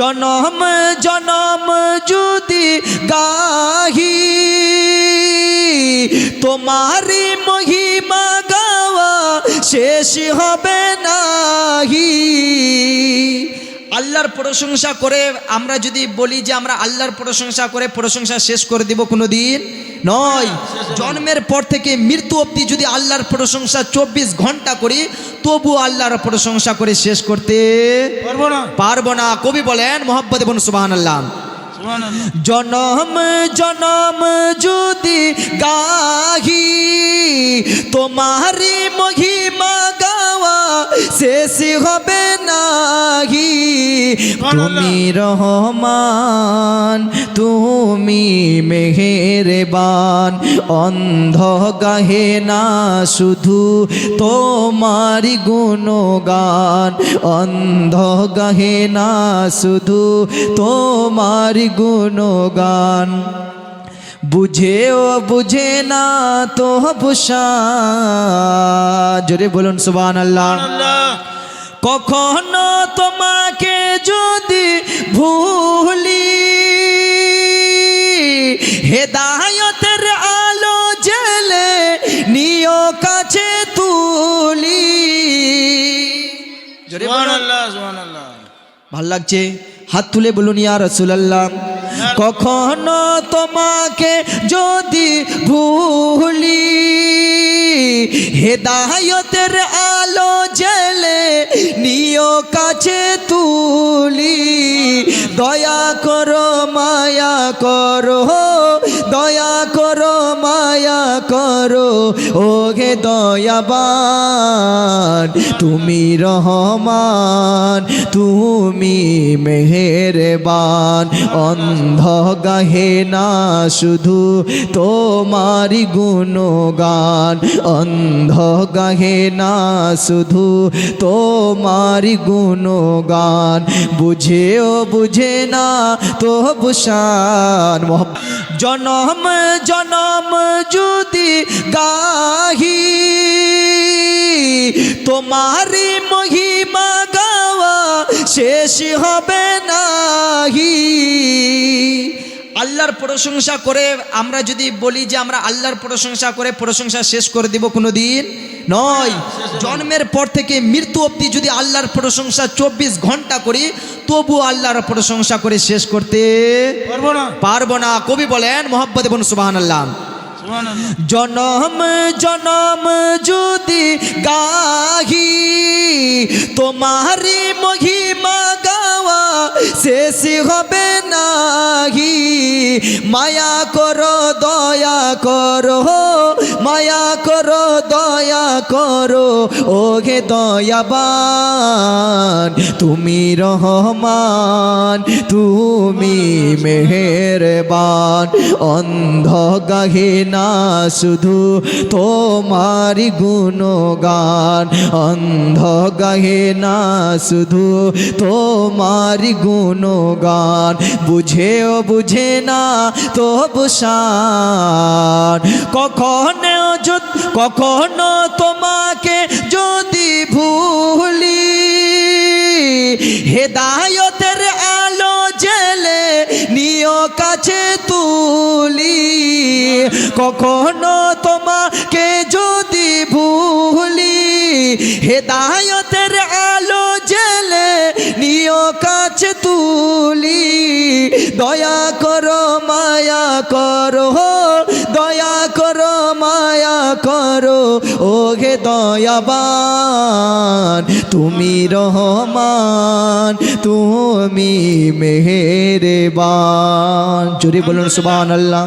জনম জনম যদি গাহি তোমারি মহিমা গাওয়া শেষ হবে নাহি। আল্লাহর প্রশংসা করে আমরা যদি বলি যে আমরা আল্লাহর প্রশংসা করে প্রশংসা শেষ করে দিব কোনো দিন নয়। জন্মের পর থেকে মৃত্যু অবধি যদি আল্লাহর প্রশংসা চব্বিশ ঘণ্টা করি তবু আল্লাহর প্রশংসা করে শেষ করতে পারব না। পারব না। কবি বলেন মোহাম্মদ বন সুবাহান আল্লাহ। জনম জনম যদি গাহি তোমারি মহিমা গাওয়া শেষ হবে নাহি তুমি রহমান তুমি মেহেরবান। অন্ধ গাহে না শুধু তোমারি গুণগান। অন্ধ গাহে না শুধু তোমারি গুণগান। বুঝেও বুঝে না তো বুসা জোরে বলুন সুবান আল্লাহ সুবহানাল্লাহ। কখনো তোমাকে যদি ভুলি হেদায়তের আলো জেলে নিয় কাছে তুলি। ভালো লাগছে? হাত তুলে বলুন ইয়া রসুলাল্লাহ। কখনো তোমাকে যদি ভুলি হেদায়তের আলো জেলে নিয় কাছে তুলি। দয়া করো মায়া করো দয়া করো মায়া করো ওগে দয়াবান। তুমি রহমান, তুমি মেহেরবান। অন্ধ গাহে না শুধু তোমারি গুণগান। অন্ধ গাহে না শুধু তোমারি গুণগান। বুঝেও বুঝে না তো বুসান জনম জনম যদি গাহি তোমারি মহিমা গাওয়া শেষ হবে নাহি। আল্লাহর প্রশংসা করে আমরা যদি বলি যে আমরা আল্লাহর প্রশংসা করে প্রশংসা শেষ করে দিব কোনো দিন নয়। জন্মের পর থেকে মৃত্যু অবধি যদি আল্লাহর প্রশংসা চব্বিশ ঘণ্টা করি তবু আল্লাহর প্রশংসা করে শেষ করতে পারব না। পারব না। কবি বলেন মোহাম্মদ বন সুবাহান আল্লাহ। জনম জনম যদি গাহি তোমারি মহিমা গাওয়া শেষ হবে নাহি। মায়া করো দয়া করো মায়া করো, দয়া করো ও ওগে দয়াবান। তুমি রহমান, তুমি মেহেরবান। অন্ধ গাহে না, শুধু তোমারি গুণগান। অন্ধ গাহে না, শুধু তোমারি গুণগান। বুঝেও বুঝে না তো বুসান কখনো কখনো তোমাকে যদি ভুলি, হেদায়তের আলো জেলে নিয় কাছে তুলি, কখনো তোমাকে যদি ভুলি, হেদায়তের আলো জেলে নিয় কাছে তুলি, দয়া করো, মায়া করো করো ওগে দয়াবান তুমি রহমান তুমি মেহেরবান। জোরে বলুন সুবহান আল্লাহ